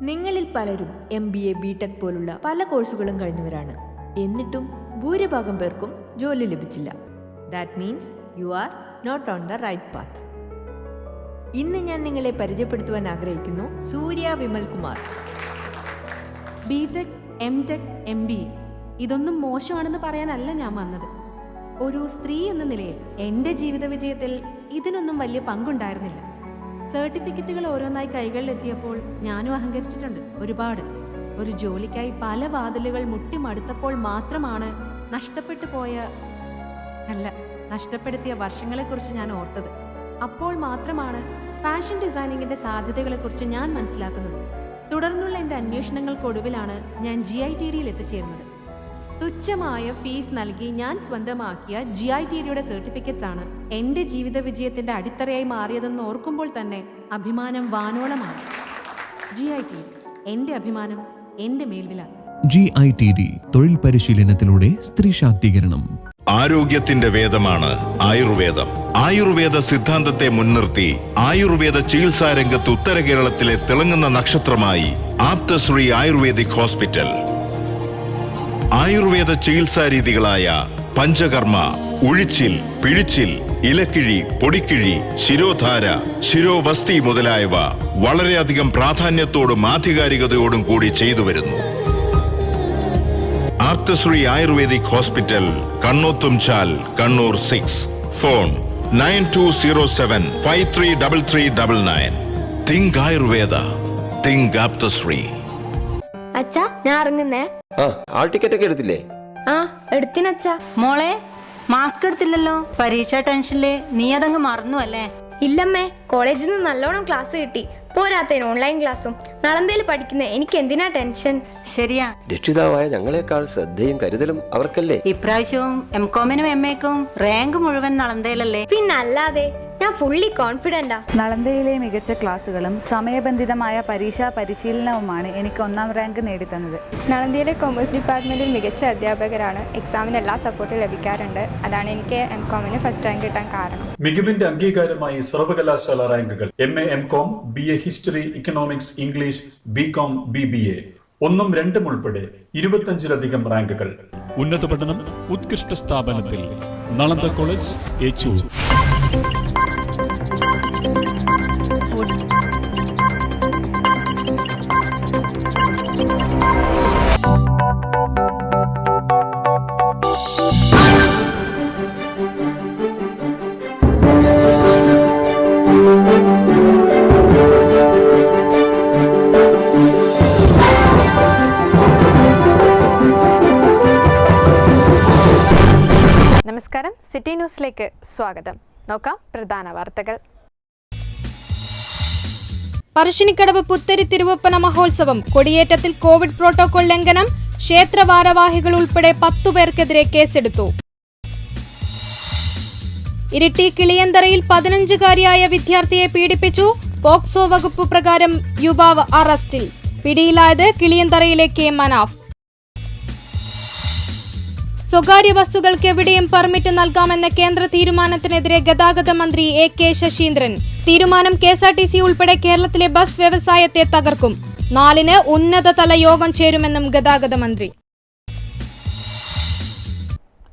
നിങ്ങളിൽ പലരും M B A B tech പോലുള്ള പല കോഴ്സുകളും കഴിഞ്ഞവരാണ്. എന്നിട്ടും ഭൂരിഭാഗം പേർക്കും ജോലി ലഭിച്ചില്ല. That means you are not on the right path ഇന്ന് ഞാൻ നിങ്ങളെ പരിചയപ്പെടുത്തുവാൻ ആഗ്രഹിക്കുന്നു Surya Vimal Kumar. B tech M tech M B ഇതൊന്നും മോശമാണെന്ന് പറയാനല്ല ഞാൻ വന്നത്. ഒരു സ്ത്രീ എന്ന നിലയിൽ എന്റെ ജീവിത വിജയത്തിൽ ഇതിനൊന്നും വലിയ പങ്കുണ്ടായിരുന്നില്ല. സർട്ടിഫിക്കറ്റുകൾ ഓരോന്നായി കൈകളിലെത്തിയപ്പോൾ ഞാനും അഹങ്കരിച്ചിട്ടുണ്ട്. ഒരുപാട്. ഒരു ജോലിക്കായി പല വാതിലുകൾ മുട്ടിമടുത്തപ്പോൾ മാത്രമാണ് നഷ്ടപ്പെട്ടു പോയ അല്ല നഷ്ടപ്പെടുത്തിയ വർഷങ്ങളെക്കുറിച്ച് ഞാൻ ഓർത്തത്. അപ്പോൾ മാത്രമാണ് ഫാഷൻ ഡിസൈനിങ്ങിന്റെ സാധ്യതകളെക്കുറിച്ച് ഞാൻ മനസ്സിലാക്കുന്നത്. തുടർന്നുള്ള എന്റെ അന്വേഷണങ്ങൾക്കൊടുവിലാണ് ഞാൻ ജി ഐ ടി ഡിയിൽ എത്തിച്ചേരുന്നത് തുച്ഛമായ ഫീസ് നൽകി ഞാൻ സ്വന്തമാക്കിയ ജി ഐ ടി ഡിയുടെ സർട്ടിഫിക്കറ്റ്സ് ആണ്. എന്റെ ജീവിത വിജയത്തിന്റെ അടിത്തറയായി മാറിയതെന്ന് ഓർക്കുമ്പോൾ തന്നെ അഭിമാനം വാനോളമാണ്. ജി ഐ ടി എന്റെ എന്റെ അഭിമാനം എന്റെ മേൽവിലാസം. ജി ഐ ടി ഡി തൊഴിൽ പരിശീലനത്തിലൂടെ സ്ത്രീ ശാക്തീകരണം. ആരോഗ്യത്തിന്റെ വേദമാണ് ആയുർവേദം. ആയുർവേദ സിദ്ധാന്തത്തെ മുൻനിർത്തി ആയുർവേദ ചികിത്സാ രംഗത്ത് ഉത്തര കേരളത്തിലെ തിളങ്ങുന്ന നക്ഷത്രമായി ആപ്തശ്രീ ആയുർവേദിക് ഹോസ്പിറ്റൽ. ആയുർവേദ ചികിത്സാ രീതികളായ പഞ്ചകർമ്മ ഉഴിച്ചിൽ പിഴിച്ചിൽ ഇലക്കിഴി പൊടിക്കിഴി ശിരോധാര ശിരോവസ്തി മുതലായവ വളരെയധികം പ്രാധാന്യത്തോടും ആധികാരികതയോടും കൂടി ചെയ്തു വരുന്നു. Apthasree ayurvedic hospital Kannothumchal Kannur six. Phone nine two zero seven five three double three double nine. Think Ayurveda think Apthasree അച്ഛാ ഞാൻ ഇറങ്ങുന്നേ. ആ ആൾ ടിക്കറ്റ് ഒക്കെ എടുത്തില്ലേ? ആ എടുത്തിനച്ഛാ മോളെ മാസ്ക് എടുത്തില്ലല്ലോ? പരീക്ഷ ടെൻഷനിൽ നീ അതങ്ങ് മറന്നു അല്ലേ? ഇല്ലമ്മേ കോളേജിൽ നിന്ന് നല്ലോണം ക്ലാസ് കിട്ടി. പോരാത്തതിന് ഓൺലൈൻ ക്ലാസ്സും. നളന്തയിൽ പഠിക്കുന്ന എനിക്ക് എന്തിനാ ടെൻഷൻ? ശരിയാ. രക്ഷിതാവായ ഞങ്ങളെക്കാൾ ശ്രദ്ധയും കരുതലും അവർക്കല്ലേ? ഇപ്രാവശ്യവും എം കോമിനും എം എക്കും റാങ്ക് മുഴുവൻ നളന്തയിലല്ലേ പിന്നല്ലാതെ ഞാൻ ഫുള്ളി കോൺഫിഡന്റാ നളന്തയിലെ മികച്ച ക്ലാസ്സുകളും സമയബന്ധിതമായ പരീക്ഷാ പരിശീലനവുമാണ് എനിക്ക് ഒന്നാം റാങ്ക് നേടിത്തന്നത്. നളന്തയിലെ കൊമേഴ്സ് ഡിപ്പാർട്ട്മെന്റിൽ മികച്ച അധ്യാപകരാണ്. എക്സാമിന് എല്ലാ സപ്പോർട്ടും ലഭിക്കാറുണ്ട്. അതാണ് എനിക്ക് എം കോമിന് ഫസ്റ്റ് റാങ്ക് കിട്ടാൻ കാരണം. മികവിന്റെ അംഗീകാരമായി സർവകലാശാല റാങ്കുകൾ. M A M com B A history economics English B com B B A ഒന്നും രണ്ടും ഉൾപ്പെടെ ഇരുപത്തഞ്ചിലധികം റാങ്കുകൾ. ഉന്നത പഠനം ഉത്കൃഷ്ട സ്ഥാപനത്തിൽ നളന്ദ കോളേജ് ഏച്ചൂർ. ന്യൂസിലേക്ക് സ്വാഗതം. നോക്കാം പ്രധാന വാർത്തകൾ. പറശ്ശിനിക്കടവ് പുത്തരി തിരുവപ്പന മഹോത്സവം. കൊടിയേറ്റത്തിൽ കോവിഡ് പ്രോട്ടോകോൾ ലംഘനം. ക്ഷേത്ര ഭാരവാഹികൾ ഉൾപ്പെടെ പത്തു പേർക്കെതിരെ കേസെടുത്തു. ഇരിട്ടി കിളിയന്തറയിൽ പതിനഞ്ചുകാരിയായ വിദ്യാർത്ഥിയെ പീഡിപ്പിച്ചു. പോക്സോ വകുപ്പ് പ്രകാരം യുവാവ് അറസ്റ്റിൽ. പിടിയിലായത് കിളിയന്തറയിലെ കെ. മനാഫ്. സ്വകാര്യ ബസ്സുകൾക്ക് എവിടെയും പെർമിറ്റ് നൽകാമെന്ന കേന്ദ്ര തീരുമാനത്തിനെതിരെ ഗതാഗത മന്ത്രി എ കെ ശശീന്ദ്രൻ. തീരുമാനം K S R T C ഉൾപ്പെടെ കേരളത്തിലെ ബസ് വ്യവസായത്തെ തകർക്കും. നാലിന് ഉന്നതതല യോഗം ചേരുമെന്നും ഗതാഗത മന്ത്രി.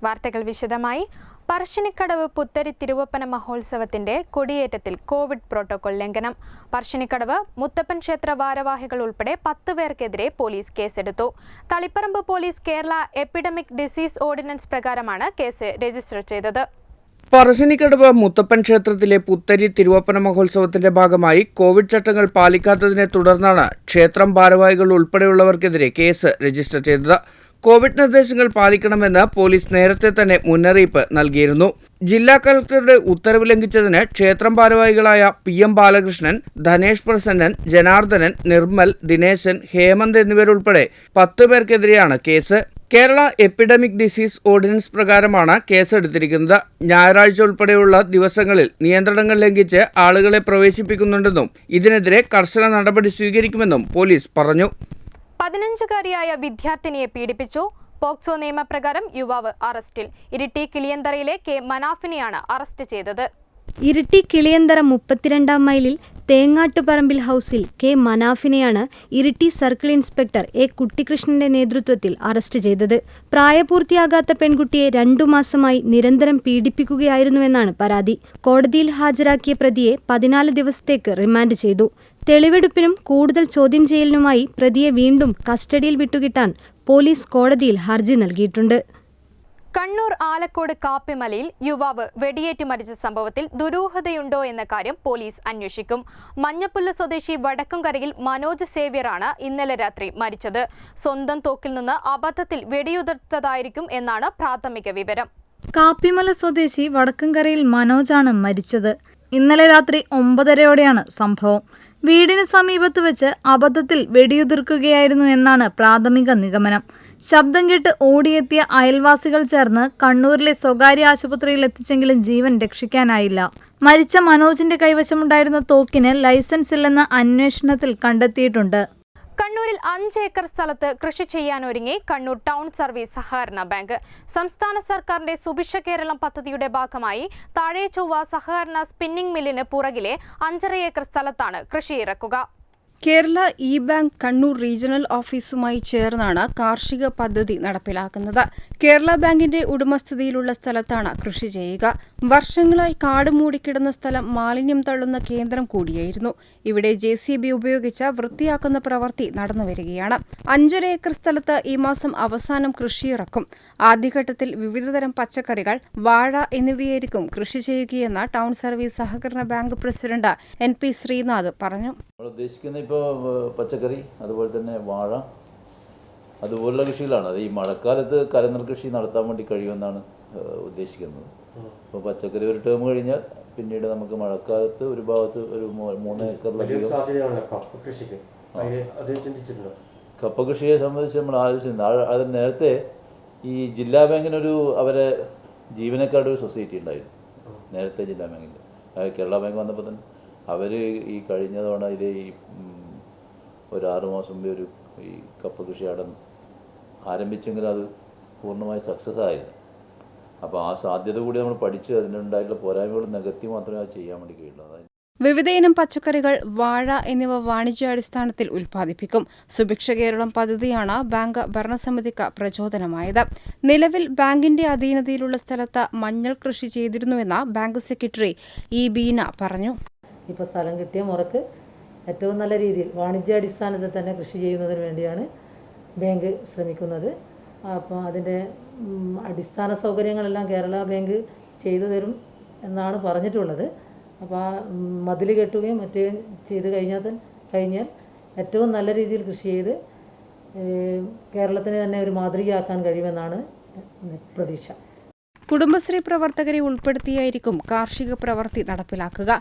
വാർത്തകൾ വിശദമായി. പറശ്ശിനിക്കടവ് പുത്തരി തിരുവപ്പന മഹോത്സവത്തിന്റെ കൊടിയേറ്റത്തിൽ കോവിഡ് പ്രോട്ടോകോൾ ലംഘനം. പറശ്ശിനിക്കടവ് മുത്തപ്പൻ ക്ഷേത്ര ഭാരവാഹികൾ ഉൾപ്പെടെ പത്ത് പേർക്കെതിരെ പോലീസ് കേസെടുത്തു. Taliparamba police Kerala epidemic disease ordinance പ്രകാരമാണ് കേസ് രജിസ്റ്റർ ചെയ്തത്. പറശ്ശിനിക്കടവ് മുത്തപ്പൻ ക്ഷേത്രത്തിലെ പുത്തരി തിരുവപ്പന മഹോത്സവത്തിന്റെ ഭാഗമായി കോവിഡ് ചട്ടങ്ങൾ പാലിക്കാത്തതിനെ തുടർന്നാണ് ക്ഷേത്രം ഭാരവാഹികൾ ഉൾപ്പെടെയുള്ളവർക്കെതിരെ കേസ് രജിസ്റ്റർ ചെയ്തത്. കോവിഡ് നിർദ്ദേശങ്ങൾ പാലിക്കണമെന്ന് പോലീസ് നേരത്തെ തന്നെ മുന്നറിയിപ്പ് നൽകിയിരുന്നു. ജില്ലാ കളക്ടറുടെ ഉത്തരവ് ലംഘിച്ചതിന് ക്ഷേത്രം ഭാരവാഹികളായ പി എം ബാലകൃഷ്ണൻ ധനേഷ് പ്രസന്നൻ ജനാർദ്ദനൻ നിർമ്മൽ ദിനേശൻ ഹേമന്ത് എന്നിവരുൾപ്പെടെ പത്ത് പേർക്കെതിരെയാണ് case. Kerala epidemic disease ordinance പ്രകാരമാണ് കേസെടുത്തിരിക്കുന്നത്. ഞായറാഴ്ച ഉൾപ്പെടെയുള്ള ദിവസങ്ങളിൽ നിയന്ത്രണങ്ങൾ ലംഘിച്ച് ആളുകളെ പ്രവേശിപ്പിക്കുന്നുണ്ടെന്നും ഇതിനെതിരെ കർശന നടപടി സ്വീകരിക്കുമെന്നും പോലീസ് പറഞ്ഞു. പതിനഞ്ചുകാരിയായ വിദ്യാർത്ഥിനിയെ പീഡിപ്പിച്ചു. പോക്സോ നിയമപ്രകാരം യുവാവ് അറസ്റ്റിൽ. ഇരിട്ടി കിളിയന്തറയിലെ കെ മനാഫിനെയാണ് അറസ്റ്റ് ചെയ്തത്. ഇരിട്ടി കിളിയന്തറ മുപ്പത്തിരണ്ടാം മൈലിൽ തേങ്ങാട്ടുപറമ്പിൽ ഹൗസിൽ കെ മനാഫിനെയാണ് ഇരിട്ടി സർക്കിൾ ഇൻസ്പെക്ടർ എ കുട്ടികൃഷ്ണന്റെ നേതൃത്വത്തിൽ അറസ്റ്റ് ചെയ്തത്. പ്രായപൂർത്തിയാകാത്ത പെൺകുട്ടിയെ രണ്ടു മാസമായി നിരന്തരം പീഡിപ്പിക്കുകയായിരുന്നുവെന്നാണ് പരാതി. കോടതിയിൽ ഹാജരാക്കിയ പ്രതിയെ പതിനാല് ദിവസത്തേക്ക് റിമാൻഡ് ചെയ്തു. തെളിവെടുപ്പിനും കൂടുതൽ ചോദ്യം ചെയ്യലിനുമായി പ്രതിയെ വീണ്ടും കസ്റ്റഡിയിൽ വിട്ടുകിട്ടാൻ പോലീസ് കോടതിയിൽ ഹർജി നൽകിയിട്ടുണ്ട്. കണ്ണൂർ ആലക്കോട് കാപ്പിമലയിൽ യുവാവ് വെടിയേറ്റ് മരിച്ച സംഭവത്തിൽ ദുരൂഹതയുണ്ടോ എന്ന കാര്യം പോലീസ് അന്വേഷിക്കും. മഞ്ഞപ്പുല്ല് സ്വദേശി വടക്കുംകരയിൽ മനോജ് സേവ്യറാണ് ഇന്നലെ രാത്രി മരിച്ചത്. സ്വന്തം തോക്കിൽ നിന്ന് അബദ്ധത്തിൽ വെടിയുതിർത്തതായിരിക്കും എന്നാണ് പ്രാഥമിക വിവരം. കാപ്പിമല സ്വദേശി വടക്കുംകരയിൽ മനോജാണ് മരിച്ചത്. ഇന്നലെ രാത്രി ഒമ്പതരയോടെയാണ് സംഭവം. വീടിന് സമീപത്ത് വെച്ച് അബദ്ധത്തിൽ വെടിയുതിർക്കുകയായിരുന്നു എന്നാണ് പ്രാഥമിക നിഗമനം. ശബ്ദം കേട്ട് ഓടിയെത്തിയ അയൽവാസികൾ ചേർന്ന് കണ്ണൂരിലെ സ്വകാര്യ ആശുപത്രിയിൽ എത്തിച്ചെങ്കിലും ജീവൻ രക്ഷിക്കാനായില്ല. മരിച്ച മനോജിന്റെ കൈവശമുണ്ടായിരുന്ന തോക്കിന് ലൈസൻസ് ഇല്ലെന്ന് അന്വേഷണത്തിൽ കണ്ടെത്തിയിട്ടുണ്ട്. കണ്ണൂരിൽ അഞ്ച് ഏക്കർ സ്ഥലത്ത് കൃഷി ചെയ്യാനൊരുങ്ങി കണ്ണൂർ ടൗൺ സർവീസ് സഹകരണ ബാങ്ക്. സംസ്ഥാന സർക്കാരിന്റെ സുഭിക്ഷ കേരളം പദ്ധതിയുടെ ഭാഗമായി താഴെ ചൊവ്വ സഹകരണ സ്പിന്നിംഗ് മില്ലിന് പുറകിലെ അഞ്ചര ഏക്കർ സ്ഥലത്താണ് കൃഷി ഇറക്കുക Kerala E bank Kannur regional ഓഫീസുമായി ചേർന്നാണ് കാർഷിക പദ്ധതി നടപ്പിലാക്കുന്നത്. കേരള ബാങ്കിന്റെ ഉടമസ്ഥതയിലുള്ള സ്ഥലത്താണ് കൃഷി ചെയ്യുക. വർഷങ്ങളായി കാട് മൂടിക്കിടന്ന സ്ഥലം മാലിന്യം തള്ളുന്ന കേന്ദ്രം കൂടിയായിരുന്നു. ഇവിടെ ജെ സി ബി ഉപയോഗിച്ച വൃത്തിയാക്കുന്ന പ്രവൃത്തി നടന്നുവരികയാണ്. അഞ്ചര ഏക്കർ സ്ഥലത്ത് ഈ മാസം അവസാനം കൃഷിയിറക്കും. ആദ്യഘട്ടത്തിൽ വിവിധതരം പച്ചക്കറികൾ വാഴ എന്നിവയായിരിക്കും കൃഷി ചെയ്യുകയെന്ന് ടൗൺ സർവീസ് സഹകരണ bank president N P Srinath പറഞ്ഞു. നമ്മൾ ഉദ്ദേശിക്കുന്ന ഇപ്പോൾ പച്ചക്കറി അതുപോലെ തന്നെ വാഴ അതുപോലുള്ള കൃഷികളാണ്. അത് ഈ മഴക്കാലത്ത് കലങ്ങൽ കൃഷി നടത്താൻ വേണ്ടി കഴിയുമെന്നാണ് ഉദ്ദേശിക്കുന്നത്. അപ്പോൾ പച്ചക്കറി ഒരു ടേം കഴിഞ്ഞാൽ പിന്നീട് നമുക്ക് മഴക്കാലത്ത് ഒരു ഭാഗത്ത് ഒരു മൂന്ന് ഏക്കറിലധികം കപ്പ കൃഷിയെ സംബന്ധിച്ച് നമ്മൾ ആലോചിച്ചിരുന്നു ആ- അത് നേരത്തെ ഈ ജില്ലാ ബാങ്കിനൊരു അവരെ ജീവനക്കാരുടെ ഒരു സൊസൈറ്റി ഉണ്ടായിരുന്നു. നേരത്തെ ജില്ലാ ബാങ്കിൽ കേരള ബാങ്ക് വന്നപ്പോൾ തന്നെ. അവർ ഈ കഴിഞ്ഞ തവണ ഇത് ഈ ഒരു ആറു മാസം മുമ്പേ ഒരു ഈ കപ്പ കൃഷി അവിടെ ആരംഭിച്ചെങ്കിലും അത് പൂർണമായി സക്സസ് ആയില്ല. അപ്പോൾ ആ സാധ്യത കൂടി നമ്മൾ പഠിച്ച് അതിനുണ്ടായിട്ടുള്ള പോരായ്മകൾ നികത്തി മാത്രമേ അത് ചെയ്യാൻ വേണ്ടി കഴിയുള്ളൂ. അതായത് വിവിധയിനം പച്ചക്കറികൾ വാഴ എന്നിവ വാണിജ്യാടിസ്ഥാനത്തിൽ ഉൽപ്പാദിപ്പിക്കും. സുഭിക്ഷ കേരളം പദ്ധതിയാണ് ബാങ്ക് ഭരണസമിതിക്ക് പ്രചോദനമായത്. നിലവിൽ ബാങ്കിന്റെ അധീനതയിലുള്ള സ്ഥലത്ത് മഞ്ഞൾ കൃഷി ചെയ്തിരുന്നുവെന്ന് ബാങ്ക് സെക്രട്ടറി ഇ ബീന പറഞ്ഞു. ഇപ്പോൾ സ്ഥലം കിട്ടിയ മുറക്ക് ഏറ്റവും നല്ല രീതിയിൽ വാണിജ്യാടിസ്ഥാനത്തിൽ തന്നെ കൃഷി ചെയ്യുന്നതിന് വേണ്ടിയാണ് ബാങ്ക് ശ്രമിക്കുന്നത്. അപ്പോൾ അതിന്റെ അടിസ്ഥാന സൗകര്യങ്ങളെല്ലാം കേരള ബാങ്ക് ചെയ്തു തരും എന്നാണ് പറഞ്ഞിട്ടുള്ളത്. അപ്പോൾ ആ മതിൽ കെട്ടുകയും മറ്റേ ചെയ്ത് കഴിഞ്ഞാൽ കഴിഞ്ഞാൽ ഏറ്റവും നല്ല രീതിയിൽ കൃഷി ചെയ്ത് കേരളത്തിന് തന്നെ ഒരു മാതൃകയാക്കാൻ കഴിയുമെന്നാണ് പ്രതീക്ഷ. കുടുംബശ്രീ പ്രവർത്തകരെ ഉൾപ്പെടുത്തിയായിരിക്കും കാർഷിക പ്രവൃത്തി നടപ്പിലാക്കുക.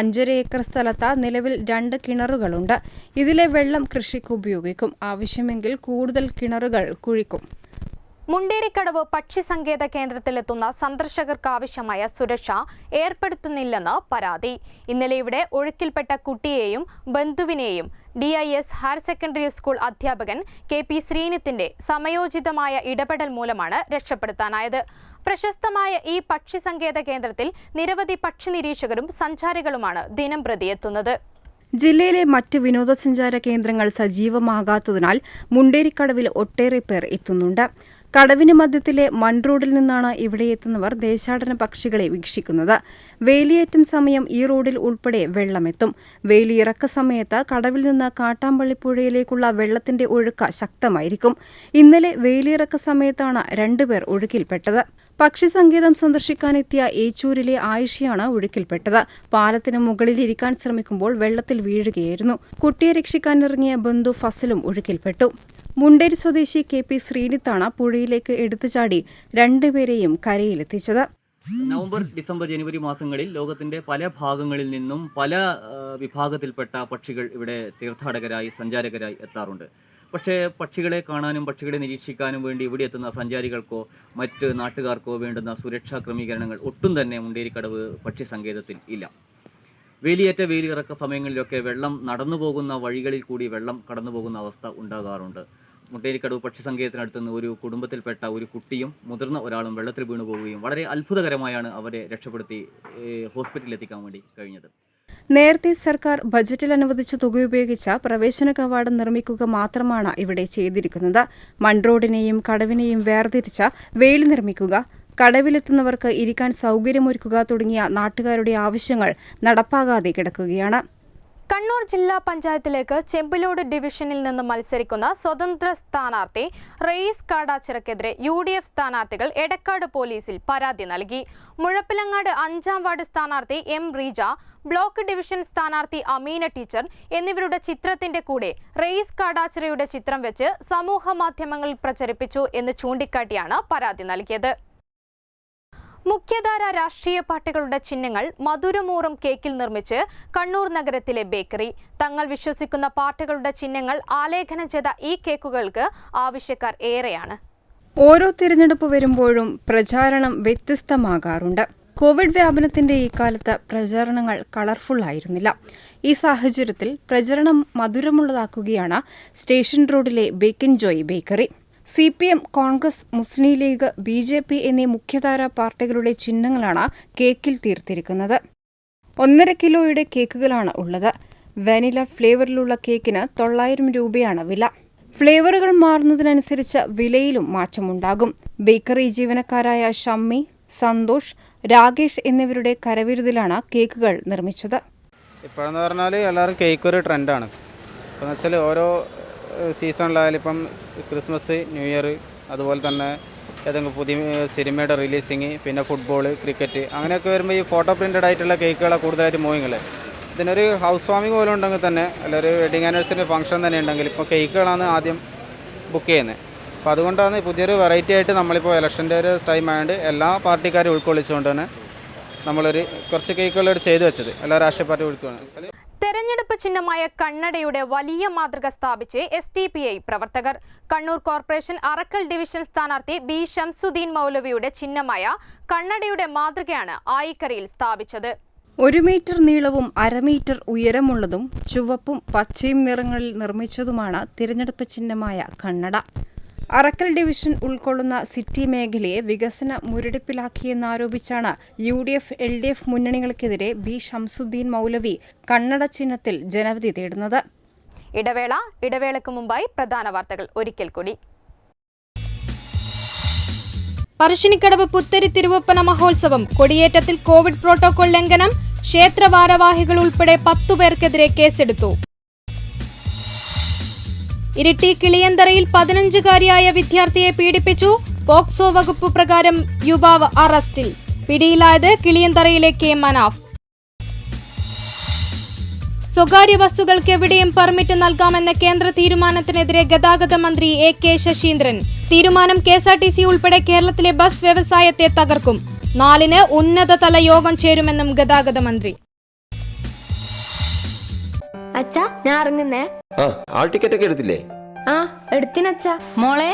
അഞ്ചര ഏക്കർ സ്ഥലത്ത് നിലവിൽ രണ്ട് കിണറുകളുണ്ട്. ഇതിലെ വെള്ളം കൃഷിക്ക് ഉപയോഗിക്കും. ആവശ്യമെങ്കിൽ കൂടുതൽ കിണറുകൾ കുഴിക്കും. മുണ്ടേരിക്കടവ് പക്ഷി സങ്കേത കേന്ദ്രത്തിലെത്തുന്ന സന്ദർശകർക്ക് ആവശ്യമായ സുരക്ഷ ഏർപ്പെടുത്തുന്നില്ലെന്ന് പരാതി. ഇന്നലെ ഇവിടെ ഒഴുക്കിൽപ്പെട്ട കുട്ടിയെയും ബന്ധുവിനെയും D I S higher secondary school അധ്യാപകൻ കെ പി ശ്രീനിത്തിന്റെ സമയോചിതമായ ഇടപെടൽ മൂലമാണ് രക്ഷപ്പെടുത്താനായത്. പ്രശസ്തമായ ഈ പക്ഷി സങ്കേത കേന്ദ്രത്തിൽ നിരവധി പക്ഷി നിരീക്ഷകരും സഞ്ചാരികളുമാണ് ദിനം പ്രതി എത്തുന്നത്. ജില്ലയിലെ മറ്റ് വിനോദസഞ്ചാര കേന്ദ്രങ്ങൾ സജീവമാകാത്തതിനാൽ മുണ്ടേരിക്കടവിൽ ഒട്ടേറെ പേർ എത്തുന്നുണ്ട്. കടവിന് മധ്യത്തിലെ മൺറോഡിൽ നിന്നാണ് ഇവിടെ എത്തുന്നവർ ദേശാടന പക്ഷികളെ വീക്ഷിക്കുന്നത്. വേലിയേറ്റം സമയം ഈ റോഡിൽ ഉൾപ്പെടെ വെള്ളമെത്തും. വേലിയിറക്ക സമയത്ത് കടവിൽ നിന്ന് കാട്ടാമ്പള്ളി പുഴയിലേക്കുള്ള വെള്ളത്തിന്റെ ഒഴുക്ക് ശക്തമായിരിക്കും. ഇന്നലെ വേലിയിറക്ക സമയത്താണ് രണ്ടുപേർ ഒഴുക്കിൽപ്പെട്ടത്. പക്ഷി സങ്കേതം സന്ദർശിക്കാനെത്തിയ ഏച്ചൂരിലെ ആയിഷയാണ് ഒഴുക്കിൽപ്പെട്ടത്. പാലത്തിന് മുകളിൽ ഇരിക്കാൻ ശ്രമിക്കുമ്പോൾ വെള്ളത്തിൽ വീഴുകയായിരുന്നു. കുട്ടിയെ രക്ഷിക്കാനിറങ്ങിയ ബന്ധു ഫസലും ഒഴുക്കിൽപ്പെട്ടു. മുണ്ടേരി സ്വദേശി കെ പി ശ്രീനിത്താണ് പുഴയിലേക്ക് എടുത്തു ചാടി രണ്ടുപേരെയും കരയിലെത്തിച്ചത്. നവംബർ ഡിസംബർ ജനുവരി മാസങ്ങളിൽ ലോകത്തിന്റെ പല ഭാഗങ്ങളിൽ നിന്നും പല വിഭാഗത്തിൽപ്പെട്ട പക്ഷികൾ ഇവിടെ തീർത്ഥാടകരായി സഞ്ചാരകരായി എത്താറുണ്ട്. പക്ഷേ പക്ഷികളെ കാണാനും പക്ഷികളെ നിരീക്ഷിക്കാനും വേണ്ടി ഇവിടെ എത്തുന്ന സഞ്ചാരികൾക്കോ മറ്റ് നാട്ടുകാർക്കോ വേണ്ടുന്ന സുരക്ഷാ ക്രമീകരണങ്ങൾ ഒട്ടും തന്നെ മുണ്ടേരിക്കടവ് പക്ഷി സങ്കേതത്തിൽ ഇല്ല. വേലിയേറ്റ വേലിയിറക്ക സമയങ്ങളിലൊക്കെ വെള്ളം നടന്നു പോകുന്ന വഴികളിൽ കൂടി വെള്ളം കടന്നു പോകുന്ന അവസ്ഥ ഉണ്ടാകാറുണ്ട്. മുട്ടേരിക്കടവ് കടവ് സങ്കേതത്തിനടുത്ത് നിന്ന് ഒരു കുടുംബത്തിൽപ്പെട്ട ഒരു കുട്ടിയും മുതിർന്ന ഒരാളും വെള്ളത്തിൽ വീണു പോവുകയും വളരെ അത്ഭുതകരമായാണ് അവരെ രക്ഷപ്പെടുത്തി ഹോസ്പിറ്റലിൽ എത്തിക്കാൻ വേണ്ടി കഴിഞ്ഞത്. നേരത്തെ സർക്കാർ ബജറ്റിൽ അനുവദിച്ച തുക ഉപയോഗിച്ച പ്രവേശന കവാടം നിർമ്മിക്കുക മാത്രമാണ് ഇവിടെ ചെയ്തിരിക്കുന്നത്. മൺറോഡിനെയും കടവിനെയും വേർതിരിച്ച വേലി നിർമ്മിക്കുക കടവിലെത്തുന്നവർക്ക് ഇരിക്കാൻ സൗകര്യമൊരുക്കുക തുടങ്ങിയ നാട്ടുകാരുടെ ആവശ്യങ്ങൾ നടപ്പാകാതെ കിടക്കുകയാണ്. കണ്ണൂർ ജില്ലാ പഞ്ചായത്തിലേക്ക് ചെമ്പിലോട് ഡിവിഷനിൽ നിന്ന് മത്സരിക്കുന്ന സ്വതന്ത്ര സ്ഥാനാർത്ഥി റയീസ് കാടാച്ചിറക്കെതിരെ യു ഡി എഫ് സ്ഥാനാർത്ഥികൾ എടക്കാട് പോലീസിൽ പരാതി നൽകി. മുഴപ്പിലങ്ങാട് അഞ്ചാം വാർഡ് സ്ഥാനാർത്ഥി എം റീജ ബ്ലോക്ക് ഡിവിഷൻ സ്ഥാനാർത്ഥി അമീന ടീച്ചർ എന്നിവരുടെ ചിത്രത്തിന്റെ കൂടെ റയീസ് കാടാച്ചിറയുടെ ചിത്രം വെച്ച് സമൂഹ മാധ്യമങ്ങളിൽ പ്രചരിപ്പിച്ചു എന്ന് ചൂണ്ടിക്കാട്ടിയാണ് പരാതി നൽകിയത്. മുഖ്യധാര രാഷ്ട്രീയ പാർട്ടികളുടെ ചിഹ്നങ്ങൾ മധുരമൂറും കേക്കിൽ നിർമ്മിച്ച് കണ്ണൂർ നഗരത്തിലെ ബേക്കറി. തങ്ങൾ വിശ്വസിക്കുന്ന പാർട്ടികളുടെ ചിഹ്നങ്ങൾ ആലേഖനം ചെയ്ത ഈ കേക്കുകൾക്ക് ആവശ്യക്കാർ ഏറെയാണ്. ഓരോ തിരഞ്ഞെടുപ്പ് വരുമ്പോഴും പ്രചാരണം വ്യത്യസ്തമാകാറുണ്ട്. കോവിഡ് വ്യാപനത്തിന്റെ ഈ കാലത്ത് പ്രചാരണങ്ങൾ കളർഫുൾ ആയിരുന്നില്ല. ഈ സാഹചര്യത്തിൽ പ്രചരണം മധുരമുള്ളതാക്കുകയാണ് സ്റ്റേഷൻ റോഡിലെ bake n joy bakery. C P M Congress Muslim League B J P എന്നീ മുഖ്യധാര പാർട്ടികളുടെ ചിഹ്നങ്ങളാണ് കേക്കിൽ തീർത്തിരിക്കുന്നത്. ഒന്നര കിലോയുടെ കേക്കുകളാണ് ഉള്ളത്. വാനില ഫ്ലേവറിലുള്ള കേക്കിന് തൊള്ളായിരം രൂപയാണ് വില. ഫ്ലേവറുകൾ മാറുന്നതിനനുസരിച്ച് വിലയിലും മാറ്റമുണ്ടാകും. ബേക്കറി ജീവനക്കാരായ ഷമ്മി സന്തോഷ് രാകേഷ് എന്നിവരുടെ കരവിരുതിലാണ് കേക്കുകൾ നിർമ്മിച്ചത്. ഇപ്പോഴെന്ന് പറഞ്ഞാൽ എല്ലാവരും കേക്ക് ഒരു ട്രെൻഡാണ്. ഇപ്പോൾ വെച്ചാൽ ഓരോ സീസണിലായാലും ഇപ്പം ക്രിസ്മസ് ന്യൂ ഇയർ അതുപോലെ തന്നെ ഏതെങ്കിലും പുതിയ സിനിമയുടെ റിലീസിങ് പിന്നെ ഫുട്ബോൾ ക്രിക്കറ്റ് അങ്ങനെയൊക്കെ വരുമ്പോൾ ഈ ഫോട്ടോ പ്രിന്റഡ് ആയിട്ടുള്ള കേക്കുകളാണ് കൂടുതലായിട്ട് മൂവിങ്ങൾ ഇതിനൊരു ഹൗസ് വാമിംഗ് പോലും ഉണ്ടെങ്കിൽ തന്നെ അല്ല ഒരു വെഡിങ് ആനിവേഴ്സറി ഫംഗ്ഷൻ തന്നെ ഉണ്ടെങ്കിൽ ഇപ്പോൾ കേക്കുകളാണ് ആദ്യം ബുക്ക് ചെയ്യുന്നത്. അപ്പോൾ അതുകൊണ്ടാണ് പുതിയൊരു വെറൈറ്റി ആയിട്ട് നമ്മളിപ്പോൾ ഇലക്ഷന്റെ ഒരു ടൈം ആയതുകൊണ്ട് എല്ലാ പാർട്ടിക്കാരും ഉൾക്കൊള്ളിച്ചുകൊണ്ട് തന്നെ നമ്മളൊരു കുറച്ച് കേക്കുകളോട് ചെയ്തു വെച്ചത്. എല്ലാ രാഷ്ട്രീയ പാർട്ടി ഉൾക്കൊള്ളുന്നത് തെരഞ്ഞെടുപ്പ് ചിഹ്നമായ കണ്ണടയുടെ വലിയ മാതൃക സ്ഥാപിച്ച് എസ് ടി പി ഐ പ്രവർത്തകർ. കണ്ണൂർ കോർപ്പറേഷൻ അറക്കൽ ഡിവിഷൻ സ്ഥാനാർത്ഥി ബി ഷംസുദ്ദീൻ മൗലവിയുടെ ചിഹ്നമായ കണ്ണടയുടെ മാതൃകയാണ് ആയിക്കരയിൽ സ്ഥാപിച്ചത്. ഒരു മീറ്റർ നീളവും അരമീറ്റർ ഉയരമുള്ളതും ചുവപ്പും പച്ചയും നിറങ്ങളിൽ നിർമ്മിച്ചതുമാണ് തിരഞ്ഞെടുപ്പ് ചിഹ്നമായ കണ്ണട. അറക്കൽ ഡിവിഷൻ ഉൾക്കൊള്ളുന്ന സിറ്റി മേഖലയെ വികസന മുരടിപ്പിലാക്കിയെന്നാരോപിച്ചാണ് U D F L D F മുന്നണികൾക്കെതിരെ B Shamsuddin Maulavi കണ്ണട ചിഹ്നത്തിൽ ജനവിധി തേടുന്നത്. ഇടവേള ഇടവേളയ്ക്ക് മുമ്പായി പ്രധാന വാർത്തകൾ. ഒരിക്കൽ കൂടി. പറശ്ശിനിക്കടവ് പുത്തരി തിരുവപ്പന മഹോത്സവം കൊടിയേറ്റത്തിൽ കോവിഡ് പ്രോട്ടോകോൾ ലംഘനം ക്ഷേത്ര ഭാരവാഹികൾ ഉൾപ്പെടെ പത്തു പേർക്കെതിരെ കേസെടുത്തു. ഇരിട്ടി കിളിയന്തറയിൽ പതിനഞ്ചുകാരിയായ വിദ്യാർത്ഥിയെ പീഡിപ്പിച്ചു. പോക്സോ വകുപ്പ് പ്രകാരം യുവാവ് അറസ്റ്റിൽ. പിടിയിലായത് കിളിയന്തറയിലെ കെ മനാഫ്. സ്വകാര്യ ബസ്സുകൾക്ക് എവിടെയും പെർമിറ്റ് നൽകാമെന്ന കേന്ദ്ര തീരുമാനത്തിനെതിരെ ഗതാഗത മന്ത്രി എ കെ ശശീന്ദ്രൻ. തീരുമാനം K S R T C ഉൾപ്പെടെ കേരളത്തിലെ ബസ് വ്യവസായത്തെ തകർക്കും. നാലിന് ഉന്നതതല യോഗം ചേരുമെന്നും ഗതാഗത മന്ത്രി. അച്ഛാ ഞാൻ ഇറങ്ങുന്നേ. ആ ആൾ ടിക്കറ്റ് ഒക്കെ എടുത്തില്ലേ? ആ എടുത്തിനച്ഛാ മോളെ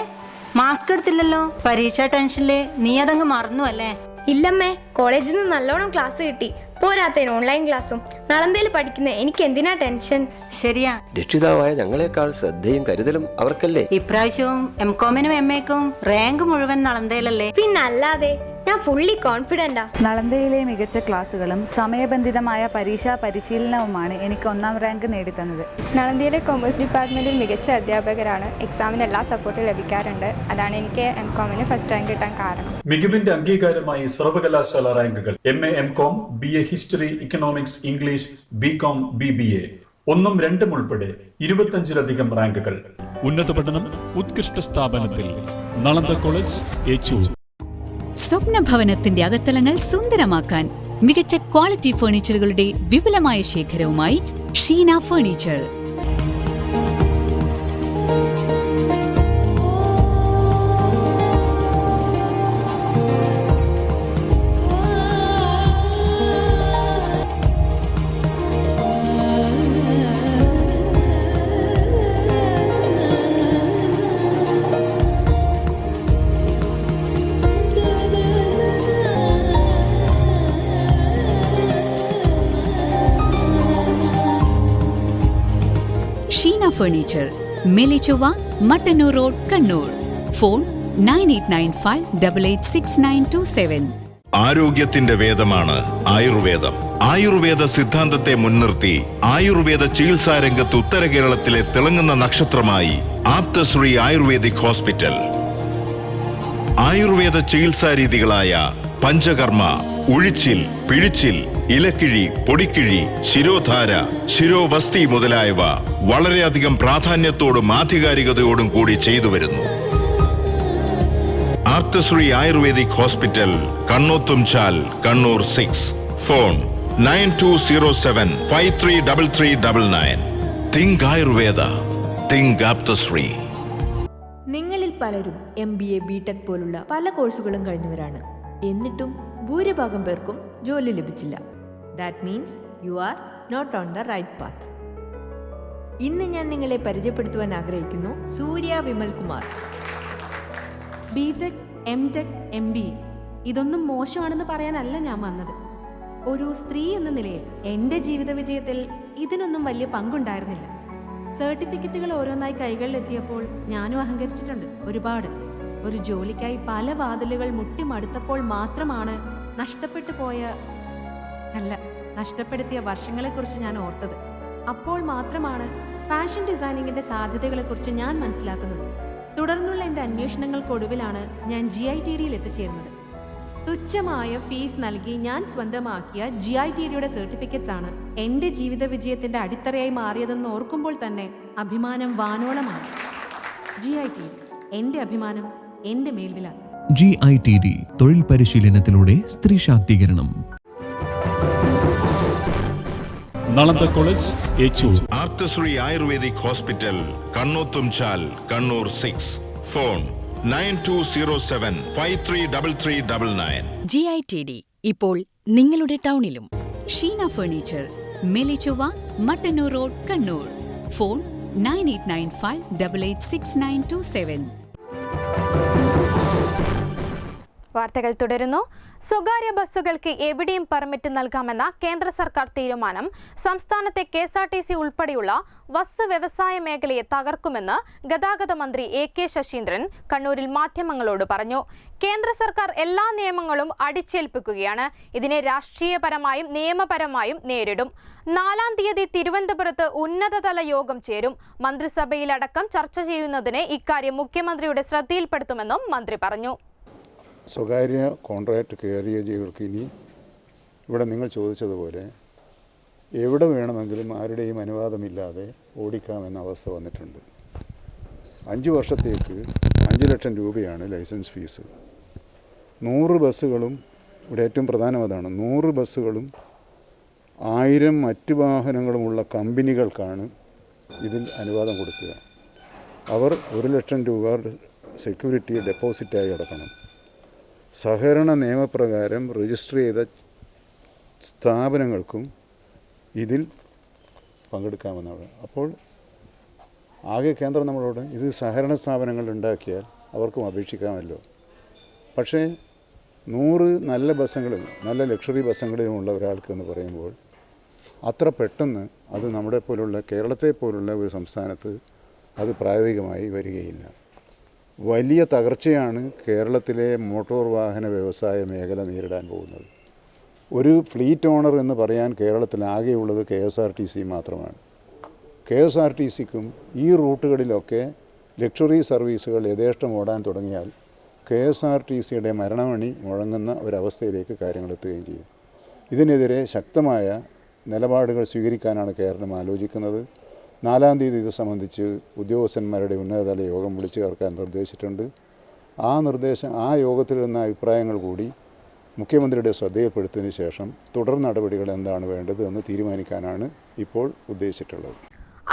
മാസ്ക് എടുത്തില്ലല്ലോ? പരീക്ഷാ ടെൻഷനിൽ നീ അതങ്ങ് മറന്നു അല്ലേ? ഇല്ലമ്മേ കോളേജിൽ നിന്ന് നല്ലോണം ക്ലാസ് കിട്ടി. പോരാത്തതിന് ഓൺലൈൻ ക്ലാസ്സും നളന്തയിൽ പഠിക്കുന്ന എനിക്ക് എന്തിനാ ടെൻഷൻ? ശരിയാ. രക്ഷിതാവായ ഞങ്ങളെക്കാൾ ശ്രദ്ധയും കരുതലും അവർക്കല്ലേ? ഇപ്രാവശ്യവും എം കോമിനും എം എക്കും റാങ്ക് മുഴുവൻ നളന്തയിലല്ലേ പിന്നല്ലാതെ ഞാൻ ഫുള്ളി കോൺഫിഡന്റാ നളന്തയിലെ മികച്ച ക്ലാസ്സുകളും സമയബന്ധിതമായ പരീക്ഷാ പരിശീലനവുമാണ് എനിക്ക് ഒന്നാം റാങ്ക് നേടിത്തന്നത്. നളന്തയിലെ കൊമേഴ്സ് ഡിപ്പാർട്ട്മെന്റിൽ മികച്ച അധ്യാപകരാണ്. എക്സാമിന് എല്ലാ സപ്പോർട്ടും ലഭിക്കാറുണ്ട്. അതാണ് എനിക്ക് എം കോമിന് ഫസ്റ്റ് റാങ്ക് കിട്ടാൻ കാരണം. മികവിന്റെ അംഗീകാരമായി സർവകലാശാല റാങ്കുകൾ. M A M com B A history economics English B com B B A ഒന്നും രണ്ടും ഉൾപ്പെടെ ഇരുപത്തഞ്ചിലധികം റാങ്കുകൾ. ഉന്നത പഠനം ഉത്കൃഷ്ട സ്ഥാപനത്തിൽ നളന്ദ കോളേജ് ഏച്ചൂർ. സ്വപ്ന ഭവനത്തിന്റെ അകത്തലങ്ങൾ സുന്ദരമാക്കാൻ മികച്ച ക്വാളിറ്റി ഫർണിച്ചറുകളുടെ വിപുലമായ ശേഖരവുമായി Sheena furniture. Furniture Melichuva Mattannur road Kannur phone nine eight nine five double eight six nine two seven ആരോഗ്യത്തിന്റെ വേദമാണ് ആയുർവേദം. ആയുർവേദ സിദ്ധാന്തത്തെ മുൻനിർത്തി ആയുർവേദ ചികിത്സാ രംഗത്ത് ഉത്തര കേരളത്തിലെ തിളങ്ങുന്ന നക്ഷത്രമായി ആപ്തശ്രീ ആയുർവേദിക് ഹോസ്പിറ്റൽ. ആയുർവേദ ചികിത്സാ രീതികളായ പഞ്ചകർമ്മ ഉഴിച്ചിൽ പിഴിച്ചിൽ ഇലക്കിഴി പൊടിക്കിഴി ശിരോധാര ശിരോവസ്തി മുതലായവ വളരെയധികം പ്രാധാന്യത്തോടും ആധികാരികതയോടും കൂടി ചെയ്തു വരുന്നു. Apthasree ayurvedic hospital Kannothumchal Kannur six. Phone nine two zero seven five three double three double nine. Think Ayurveda think Apthasree. നിങ്ങളിൽ പലരും M B A B tech പോലുള്ള പല കോഴ്സുകളും കഴിഞ്ഞവരാണ്. എന്നിട്ടും ഭൂരിഭാഗം പേർക്കും ജോലി ലഭിച്ചില്ല. That means you are not on the right path ഇന്ന് ഞാൻ നിങ്ങളെ പരിചയപ്പെടുത്തുവാൻ ആഗ്രഹിക്കുന്നു Surya Vimal Kumar. B tech M tech M B ഇതൊന്നും മോശമാണെന്ന് പറയാനല്ല ഞാൻ വന്നത്. ഒരു സ്ത്രീ എന്ന നിലയിൽ എന്റെ ജീവിത വിജയത്തിൽ ഇതിനൊന്നും വലിയ പങ്കുണ്ടായിരുന്നില്ല. സർട്ടിഫിക്കറ്റുകൾ ഓരോന്നായി കൈകളിലെത്തിയപ്പോൾ ഞാനും അഹങ്കരിച്ചിട്ടുണ്ട് ഒരുപാട്. ഒരു ജോലിക്കായി പല വാതിലുകൾ മുട്ടിമടുത്തപ്പോൾ മാത്രമാണ് നഷ്ടപ്പെട്ടു പോയ അല്ല നഷ്ടപ്പെടുത്തിയ വർഷങ്ങളെക്കുറിച്ച് ഞാൻ ഓർത്തത്. അപ്പോൾ മാത്രമാണ് ഫാഷൻ ഡിസൈനിങ്ങിന്റെ സാധ്യതകളെക്കുറിച്ച് ഞാൻ മനസ്സിലാക്കുന്നത്. തുടർന്നുള്ള എന്റെ അന്വേഷണങ്ങൾക്കൊടുവിലാണ് ഞാൻ ജി ഐ ടി ഡിയിൽ എത്തിച്ചേരുന്നത്. തുച്ഛമായ ഫീസ് നൽകി ഞാൻ സ്വന്തമാക്കിയ ജി ഐ ടി ഡിയുടെ സർട്ടിഫിക്കറ്റ്സ് ആണ് എന്റെ ജീവിത വിജയത്തിന്റെ അടിത്തറയായി മാറിയതെന്ന് ഓർക്കുമ്പോൾ തന്നെ അഭിമാനം വാനോളമാണ്. ജി ഐ ടി എന്റെ അഭിമാനം എന്റെ മേൽവിലാസം. ജി ഐ ടി ഡി തൊഴിൽ പരിശീലനത്തിലൂടെ സ്ത്രീ ശാക്തീകരണം. Nalanda college Echur. Aarthasree ayurvedic hospital Kannothumchal Kannur six. Phone nine two zero seven five three double three double nine. G I T D ഇപ്പോൾ നിങ്ങളുടെ ടൗണിലും. Sheena furniture Melichuva Mattannur road Kannur. Phone nine eight nine five double eight six nine two seven. വാർത്തകൾ തുടരുന്നു. സ്വകാര്യ ബസ്സുകൾക്ക് എവിടെയും permit നൽകാമെന്ന കേന്ദ്ര സർക്കാർ തീരുമാനം സംസ്ഥാനത്തെ K S R T C ഉൾപ്പെടെയുള്ള വസ്തു വ്യവസായ മേഖലയെ തകർക്കുമെന്ന് ഗതാഗത മന്ത്രി എ കെ ശശീന്ദ്രൻ കണ്ണൂരിൽ മാധ്യമങ്ങളോട് പറഞ്ഞു. കേന്ദ്ര സർക്കാർ എല്ലാ നിയമങ്ങളും അടിച്ചേൽപ്പിക്കുകയാണ്. ഇതിനെ രാഷ്ട്രീയപരമായും നിയമപരമായും നേരിടും. നാലാം തീയതി തിരുവനന്തപുരത്ത് ഉന്നതതല യോഗം ചേരും. മന്ത്രിസഭയിലടക്കം ചർച്ച ചെയ്യുന്നതിന് ഇക്കാര്യം മുഖ്യമന്ത്രിയുടെ ശ്രദ്ധയിൽപ്പെടുത്തുമെന്നും മന്ത്രി പറഞ്ഞു. സ്വകാര്യ കോൺട്രാക്ട് ജീവികൾക്ക് ഇനി ഇവിടെ നിങ്ങൾ ചോദിച്ചതുപോലെ എവിടെ വേണമെങ്കിലും ആരുടെയും അനുവാദമില്ലാതെ ഓടിക്കാമെന്ന അവസ്ഥ വന്നിട്ടുണ്ട്. അഞ്ച് വർഷത്തേക്ക് അഞ്ച് ലക്ഷം രൂപയാണ് ലൈസൻസ് ഫീസ്. നൂറ് ബസ്സുകളും ഇവിടെ ഏറ്റവും പ്രധാനം അതാണ്. നൂറ് ബസ്സുകളും ആയിരം മറ്റ് വാഹനങ്ങളുമുള്ള കമ്പനികൾക്കാണ് ഇതിൽ അനുവാദം കൊടുക്കുക. അവർ ഒരു ലക്ഷം രൂപ സെക്യൂരിറ്റി ഡെപ്പോസിറ്റായി അടക്കണം. സഹകരണ നിയമപ്രകാരം രജിസ്റ്റർ ചെയ്ത സ്ഥാപനങ്ങൾക്കും ഇതിൽ പങ്കെടുക്കാമെന്നാണ്. അപ്പോൾ ആകെ കേന്ദ്രം നമ്മളോട് ഇത് സഹകരണ സ്ഥാപനങ്ങൾ ഉണ്ടാക്കിയാൽ അവർക്കും അപേക്ഷിക്കാമല്ലോ. പക്ഷേ നൂറ് നല്ല ബസ്സുകളിൽ നല്ല ലക്ഷറി ബസ്സുകളിലുമുള്ള ഒരാൾക്ക് എന്ന് പറയുമ്പോൾ അത്ര പെട്ടെന്ന് അത് നമ്മുടെ പോലുള്ള കേരളത്തെ പോലുള്ള ഒരു സംസ്ഥാനത്ത് അത് പ്രായോഗികമായി വരികയില്ല. വലിയ തകർച്ചയാണ് കേരളത്തിലെ മോട്ടോർ വാഹന വ്യവസായ മേഖല നേരിടാൻ പോകുന്നത്. ഒരു ഫ്ലീറ്റ് ഓണർ എന്ന് പറയാൻ കേരളത്തിൽ ആകെയുള്ളത് K S R T C മാത്രമാണ്. കെ എസ് ആർ ടി സിക്കും ഈ റൂട്ടുകളിലൊക്കെ ലക്ഷറി സർവീസുകൾ യഥേഷ്ടം ഓടാൻ തുടങ്ങിയാൽ കെ എസ് ആർ ടി സിയുടെ മരണമണി മുഴങ്ങുന്ന ഒരവസ്ഥയിലേക്ക് കാര്യങ്ങൾ എത്തുകയും ചെയ്യും. ഇതിനെതിരെ ശക്തമായ നിലപാടുകൾ സ്വീകരിക്കാനാണ് കേരളം ആലോചിക്കുന്നത്. നാലാം തീയതി ഇത് സംബന്ധിച്ച് ഉദ്യോഗസ്ഥന്മാരുടെ ഉന്നതതല യോഗം വിളിച്ചു ചേർക്കാൻ നിർദ്ദേശിച്ചിട്ടുണ്ട്. ആ നിർദ്ദേശം ആ യോഗത്തിൽ നിന്ന അഭിപ്രായങ്ങൾ കൂടി മുഖ്യമന്ത്രിയുടെ ശ്രദ്ധയിൽപ്പെടുത്തിയതിനു ശേഷം തുടർ നടപടികൾ എന്താണ് വേണ്ടത് എന്ന് തീരുമാനിക്കാനാണ് ഇപ്പോൾ ഉദ്ദേശിച്ചിട്ടുള്ളത്.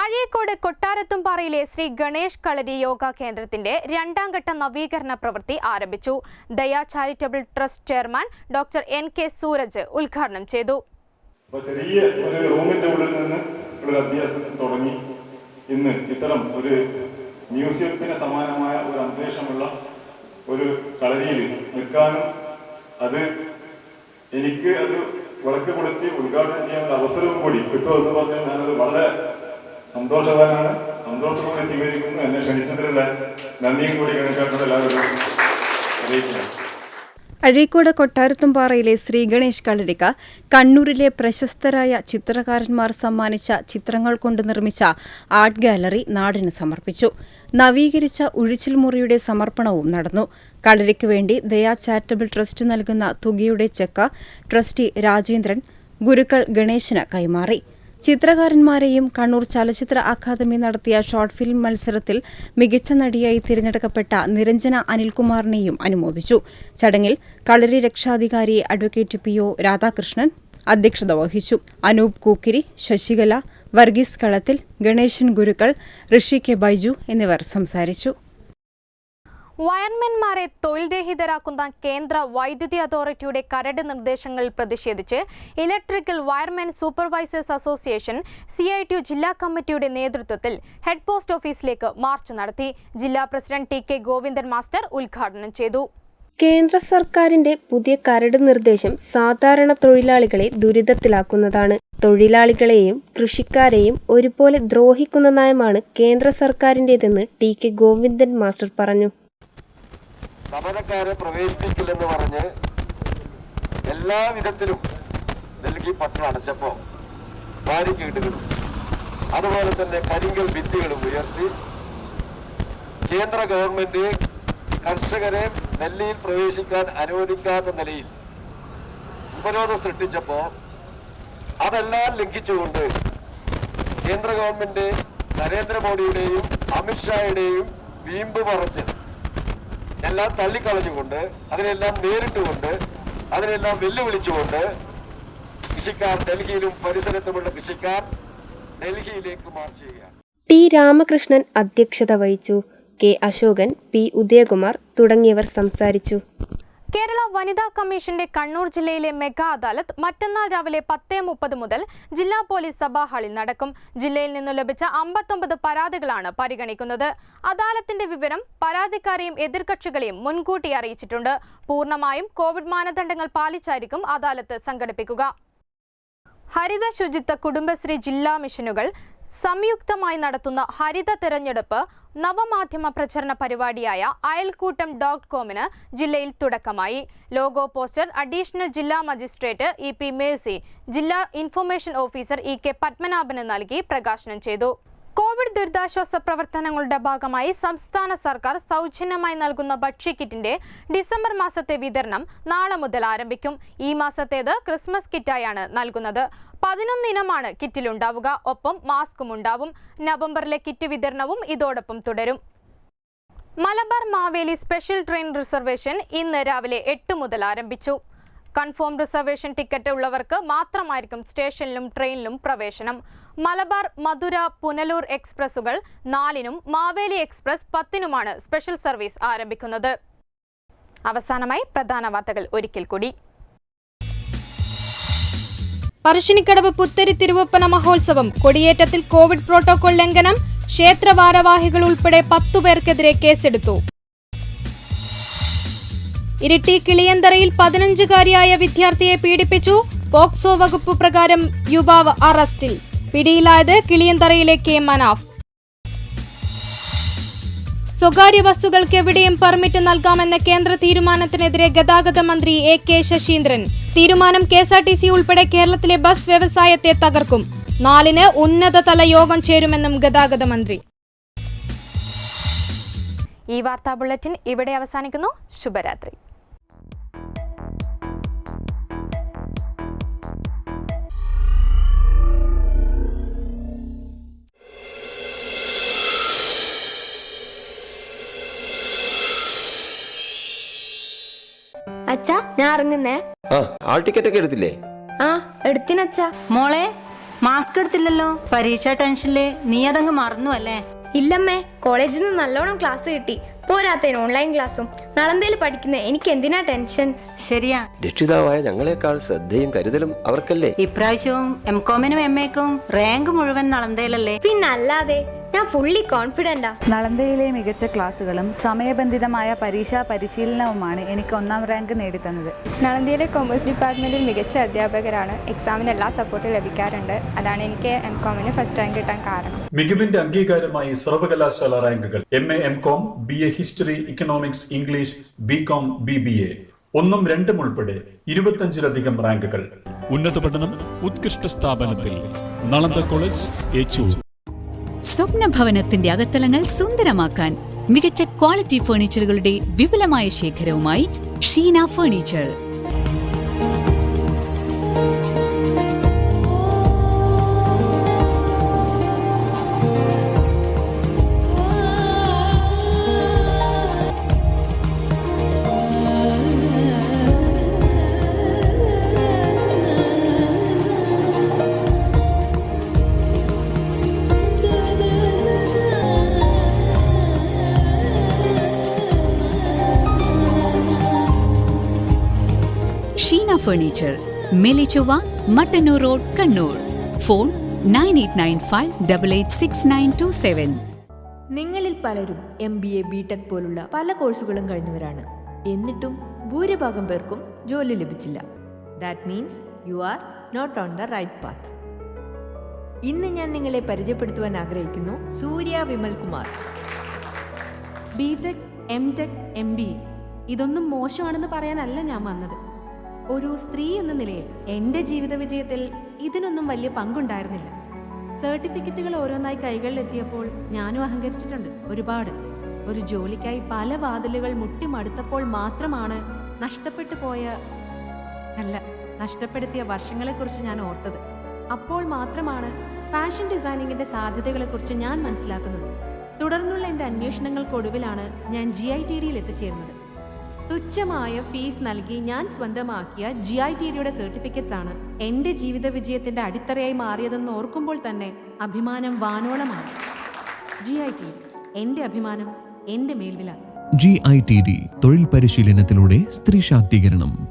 അഴീക്കോട് കൊട്ടാരത്തുംപാറയിലെ ശ്രീ ഗണേഷ് കളരി യോഗ കേന്ദ്രത്തിന്റെ രണ്ടാം ഘട്ട നവീകരണ പ്രവൃത്തി ആരംഭിച്ചു. Daya charitable trust chairman doctor N K Sooraj ഉദ്ഘാടനം ചെയ്തു. ചെറിയ ഒരു റൂമിന്റെ ഉള്ളിൽ നിന്ന് ഒരു അഭ്യാസം തുടങ്ങി. ഇന്ന് ഇത്തരം ഒരു മ്യൂസിയത്തിന് സമാനമായ ഒരു അന്തരീക്ഷമുള്ള ഒരു കളരിയിൽ നിൽക്കാനും അത് എനിക്ക് അത് വിളക്ക് കൊടുത്തി ഉദ്ഘാടനം ചെയ്യാനുള്ള അവസരവും കൂടി കിട്ടുമെന്ന് പറഞ്ഞാൽ ഞാനത് വളരെ സന്തോഷവാനാണ്. സന്തോഷത്തോടെ സ്വീകരിക്കുന്നു. എന്നെ ക്ഷണിച്ചതിലുള്ള നന്ദിയും കൂടി കണക്കാക്കുന്ന എല്ലാവരും അറിയിക്കുന്നു. അഴീക്കോട് കൊട്ടാരത്തുംപാറയിലെ ശ്രീഗണേഷ് കളരിക്ക കണ്ണൂരിലെ പ്രശസ്തരായ ചിത്രകാരന്മാർ സമ്മാനിച്ച ചിത്രങ്ങൾ കൊണ്ട് നിർമ്മിച്ച ആർട്ട് ഗാലറി നാടിന് സമർപ്പിച്ചു. നവീകരിച്ച ഉഴിച്ചിൽ മുറിയുടെ സമർപ്പണവും നടന്നു. കളരിക്ക് വേണ്ടി ദയാ ചാരിറ്റബിൾ ട്രസ്റ്റ് നൽകുന്ന തുകയുടെ ചെക്ക ട്രസ്റ്റി രാജേന്ദ്രൻ ഗുരുക്കൾ ഗണേശന് കൈമാറി. ചിത്രകാരന്മാരെയും കണ്ണൂർ ചലച്ചിത്ര അക്കാദമി നടത്തിയ ഷോർട്ട് ഫിലിം മത്സരത്തിൽ മികച്ച നടിയായി തിരഞ്ഞെടുക്കപ്പെട്ട നിരഞ്ജന അനിൽകുമാറിനെയും അനുമോദിച്ചു. ചടങ്ങിൽ കളരി രക്ഷാധികാരി അഡ്വക്കേറ്റ് പി ഒ രാധാകൃഷ്ണൻ അധ്യക്ഷത വഹിച്ചു. അനൂപ് കൂക്കിരി ശശികല വർഗീസ് കളത്തിൽ ഗണേശൻ ഗുരുക്കൾ ഋഷി കെ ബൈജു എന്നിവർ സംസാരിച്ചു. വയർമെന്മാരെ തൊഴിൽ രഹിതരാക്കുന്ന കേന്ദ്ര വൈദ്യുതി അതോറിറ്റിയുടെ കരട് നിർദ്ദേശങ്ങൾ പ്രതിഷേധിച്ച് electrical wiremen supervisors association C I T U ജില്ലാ കമ്മിറ്റിയുടെ നേതൃത്വത്തിൽ ഹെഡ് പോസ്റ്റ് ഓഫീസിലേക്ക് മാർച്ച് നടത്തി. ജില്ലാ പ്രസിഡന്റ് ടി കെ ഗോവിന്ദൻ മാസ്റ്റർ ഉദ്ഘാടനം ചെയ്തു. കേന്ദ്ര സർക്കാരിന്റെ പുതിയ കരട് നിർദ്ദേശം സാധാരണ തൊഴിലാളികളെ ദുരിതത്തിലാക്കുന്നതാണ്. തൊഴിലാളികളെയും കൃഷിക്കാരെയും ഒരുപോലെ ദ്രോഹിക്കുന്ന നയമാണ് കേന്ദ്ര സർക്കാരിന്റെതെന്ന് ടി കെ ഗോവിന്ദൻ മാസ്റ്റർ പറഞ്ഞു. സമരക്കാരെ പ്രവേശിപ്പിക്കില്ലെന്ന് പറഞ്ഞ് എല്ലാ വിധത്തിലും ഡൽഹി പട്ടണം അടച്ചപ്പോ ബാരിക്കേഡുകളും അതുപോലെ തന്നെ കരിങ്കൽ ഭിത്തികളും ഉയർത്തി കേന്ദ്ര ഗവൺമെന്റ് കർഷകരെ ഡൽഹിയിൽ പ്രവേശിക്കാൻ അനുവദിക്കാത്ത നിലയിൽ ഉപരോധം സൃഷ്ടിച്ചപ്പോ അതെല്ലാം ലംഘിച്ചുകൊണ്ട് കേന്ദ്ര ഗവൺമെന്റ് നരേന്ദ്രമോദിയുടെയും അമിത്ഷായുടെയും വീമ്പ് പറച്ച് എല്ലാം തള്ളിക്കളഞ്ഞുകൊണ്ട് അതിനെല്ലാം നേരിട്ടുകൊണ്ട് അതിനെല്ലാം വെല്ലുവിളിച്ചുകൊണ്ട് കൃഷിക്കാർ ഡൽഹിയിലും പരിസരത്തുമുള്ള കൃഷിക്കാർ ഡൽഹിയിലേക്ക് മാർച്ച് ചെയ്യുകയാണ്. ടി രാമകൃഷ്ണൻ അധ്യക്ഷത വഹിച്ചു. കെ അശോകൻ പി ഉദയകുമാർ തുടങ്ങിയവർ സംസാരിച്ചു. വനിതാ കമ്മീഷന്റെ കണ്ണൂർ ജില്ലയിലെ മെഗാ അദാലത്ത് മറ്റന്നാൾ രാവിലെ പത്ത് മുപ്പത് മുതൽ ജില്ലാ പോലീസ് സഭാ ഹാളിൽ നടക്കും. ജില്ലയിൽ നിന്നും ലഭിച്ച അമ്പത്തൊമ്പത് പരാതികളാണ് പരിഗണിക്കുന്നത്. അദാലത്തിന്റെ വിവരം പരാതിക്കാരെയും എതിർകക്ഷികളെയും മുൻകൂട്ടി അറിയിച്ചിട്ടുണ്ട്. പൂർണമായും കോവിഡ് മാനദണ്ഡങ്ങൾ പാലിച്ചായിരിക്കും അദാലത്ത് സംഘടിപ്പിക്കുക. ഹരിത ശുചിത്വ കുടുംബശ്രീ ജില്ലാ മിഷനുകൾ സംയുക്തമായി നടത്തുന്ന ഹരിത തെരഞ്ഞെടുപ്പ് നവമാധ്യമ പ്രചരണ പരിപാടിയായ അയൽക്കൂട്ടം ഡോട്ട് കോമിന് ജില്ലയിൽ തുടക്കമായി. ലോഗോ പോസ്റ്റർ അഡീഷണൽ ജില്ലാ മജിസ്ട്രേറ്റ് ഇ പി മേഴ്സി ജില്ലാ ഇൻഫർമേഷൻ ഓഫീസർ ഇ കെ പത്മനാഭന് നൽകി പ്രകാശനം ചെയ്തു. കോവിഡ് ദുരിതാശ്വാസ പ്രവർത്തനങ്ങളുടെ ഭാഗമായി സംസ്ഥാന സർക്കാർ സൗജന്യമായി നൽകുന്ന ഭക്ഷ്യക്കിറ്റിന്റെ ഡിസംബർ മാസത്തെ വിതരണം നാളെ മുതൽ ആരംഭിക്കും. ഈ മാസത്തേത് ക്രിസ്മസ് കിറ്റായാണ് നൽകുന്നത്. പതിനൊന്ന് ഇനമാണ് കിറ്റിലുണ്ടാവുക. ഒപ്പം മാസ്കും ഉണ്ടാവും. നവംബറിലെ കിറ്റ് വിതരണവും ഇതോടൊപ്പം തുടരും. Malabar Maveli special train reservation ഇന്ന് രാവിലെ എട്ട് മുതൽ ആരംഭിച്ചു. കൺഫേം റിസർവേഷൻ ടിക്കറ്റ് ഉള്ളവർക്ക് മാത്രമായിരിക്കും സ്റ്റേഷനിലും ട്രെയിനിലും പ്രവേശനം. മലബാർ മധുര പുനലൂർ എക്സ്പ്രസുകൾ നാലിനും മാവേലി എക്സ്പ്രസ് പത്തിനുമാണ് സ്പെഷ്യൽ സർവീസ് ആരംഭിക്കുന്നത്. അവസാനമായി പ്രധാന വാർത്തകൾ ഒരിക്കൽ കൂടി. പറശ്ശിനിക്കടവ് പുത്തരി തിരുവപ്പന മഹോത്സവം കൊടിയേറ്റത്തിൽ കോവിഡ് പ്രോട്ടോകോൾ ലംഘനം ക്ഷേത്ര ഭാരവാഹികൾ ഉൾപ്പെടെ പത്തുപേർക്കെതിരെ കേസെടുത്തു. ഇരിട്ടി കിളിയന്തറയിൽ പതിനഞ്ചുകാരിയായ വിദ്യാർത്ഥിയെ പീഡിപ്പിച്ചു. പോക്സോ വകുപ്പ് പ്രകാരം യുവാവ് അറസ്റ്റിൽ. പിടിയിലായത് കിളിയന്തറയിലെ കെ മനാഫ്. സ്വകാര്യ ബസ്സുകൾക്ക് എവിടെയും പെർമിറ്റ് നൽകാമെന്ന കേന്ദ്ര തീരുമാനത്തിനെതിരെ ഗതാഗത മന്ത്രി എ കെ ശശീന്ദ്രൻ. തീരുമാനം K S R T C ഉൾപ്പെടെ കേരളത്തിലെ ബസ് വ്യവസായത്തെ തകർക്കും. നാലിന് ഉന്നതതല യോഗം ചേരുമെന്നും ഗതാഗത മന്ത്രി. ഈ വാർത്താ ബുള്ളറ്റിൻ ഇവിടെ അവസാനിക്കുന്നു. ശുഭരാത്രി. അച്ഛാ ഞാൻ ഇറങ്ങുന്നേ. ആ ആൾ ടിക്കറ്റ് ഒക്കെ എടുത്തില്ലേ? ആ എടുത്തിനച്ഛാ മോളെ മാസ്ക് എടുത്തില്ലല്ലോ? പരീക്ഷ ടെൻഷനിൽ നീ അതങ്ങ് മറന്നു അല്ലേ? ഇല്ലമ്മേ കോളേജിൽ നിന്ന് നല്ലോണം ക്ലാസ് കിട്ടി. പോരാത്തതിന് ഓൺലൈൻ ക്ലാസ്സും. നളന്തയിൽ പഠിക്കുന്ന എനിക്ക് എന്തിനാ ടെൻഷൻ? ശരിയാ. രക്ഷിതാവായ ഞങ്ങളെക്കാൾ ശ്രദ്ധയും കരുതലും അവർക്കല്ലേ? ഇപ്രാവശ്യവും എം കോമിനും എം എക്കും റാങ്ക് മുഴുവൻ നളന്തയിലല്ലേ പിന്നല്ലാതെ ഞാൻ ഫുള്ളി കോൺഫിഡന്റാ നളന്തയിലെ മികച്ച ക്ലാസ്സുകളും സമയബന്ധിതമായ പരീക്ഷാ പരിശീലനവുമാണ് എനിക്ക് ഒന്നാം റാങ്ക് നേടിത്തന്നത്. നളന്തയിലെ കൊമേഴ്സ് ഡിപ്പാർട്ട്മെന്റിൽ മികച്ച അധ്യാപകരാണ്. എക്സാമിന് എല്ലാ സപ്പോർട്ടും ലഭിക്കാറുണ്ട്. അതാണ് എനിക്ക് എം കോമിന് ഫസ്റ്റ് റാങ്ക് കിട്ടാൻ കാരണം. മികവിന്റെ അംഗീകാരമായി സർവകലാശാല റാങ്കുകൾ. M A M com B A history economics English B com B B A ഒന്നും രണ്ടും ഉൾപ്പെടെ ഇരുപത്തഞ്ചിലധികം റാങ്കുകൾ. ഉന്നത പഠനം ഉത്കൃഷ്ട സ്ഥാപനത്തിൽ നളന്ദ കോളേജ് ഏച്ചൂർ സ്വപ്ന ഭവനത്തിന്റെ അകത്തലങ്ങൾ സുന്ദരമാക്കാൻ മികച്ച ക്വാളിറ്റി ഫർണിച്ചറുകളുടെ വിപുലമായ ശേഖരവുമായി Sheena furniture. Furniture Melichuva Mattannur road Kannur phone nine eight nine five double eight six nine two seven നിങ്ങളിൽ പലരും M B A B tech പോലുള്ള പല കോഴ്സുകളും കഴിഞ്ഞവരാണ്. എന്നിട്ടും ഭൂരിഭാഗം പേർക്കും ജോലി ലഭിച്ചില്ല. That means you are not on the right path ഇന്ന് ഞാൻ നിങ്ങളെ പരിചയപ്പെടുത്തുവാൻ ആഗ്രഹിക്കുന്നു Surya Vimal Kumar. B tech M tech M B ഇതൊന്നും മോശമാണെന്ന് പറയാനല്ല ഞാൻ വന്നത്. ഒരു സ്ത്രീ എന്ന നിലയിൽ എന്റെ ജീവിത വിജയത്തിൽ ഇതിനൊന്നും വലിയ പങ്കുണ്ടായിരുന്നില്ല. സർട്ടിഫിക്കറ്റുകൾ ഓരോന്നായി കൈകളിലെത്തിയപ്പോൾ ഞാനും അഹങ്കരിച്ചിട്ടുണ്ട്. ഒരുപാട്. ഒരു ജോലിക്കായി പല വാതിലുകൾ മുട്ടിമടുത്തപ്പോൾ മാത്രമാണ് നഷ്ടപ്പെട്ടു പോയ അല്ല നഷ്ടപ്പെടുത്തിയ വർഷങ്ങളെക്കുറിച്ച് ഞാൻ ഓർത്തത്. അപ്പോൾ മാത്രമാണ് ഫാഷൻ ഡിസൈനിങ്ങിന്റെ സാധ്യതകളെക്കുറിച്ച് ഞാൻ മനസ്സിലാക്കുന്നത്. തുടർന്നുള്ള എന്റെ അന്വേഷണങ്ങൾക്കൊടുവിലാണ് ഞാൻ ജി ഐ ടി ഡിയിൽ എത്തിച്ചേരുന്നത് തുച്ഛമായ ഫീസ് നൽകി ഞാൻ സ്വന്തമാക്കിയ ജി ഐ ടി ഡിയുടെ സർട്ടിഫിക്കറ്റ്സ് ആണ് എന്റെ ജീവിത വിജയത്തിന്റെ അടിത്തറയായി മാറിയതെന്ന് ഓർക്കുമ്പോൾ തന്നെ അഭിമാനം വാനോളമാണ്. ജി ഐ ടി എന്റെ അഭിമാനം എന്റെ മേൽവിലാസം. ജി ഐ ടി ഡി തൊഴിൽ പരിശീലനത്തിലൂടെ സ്ത്രീ ശാക്തീകരണം.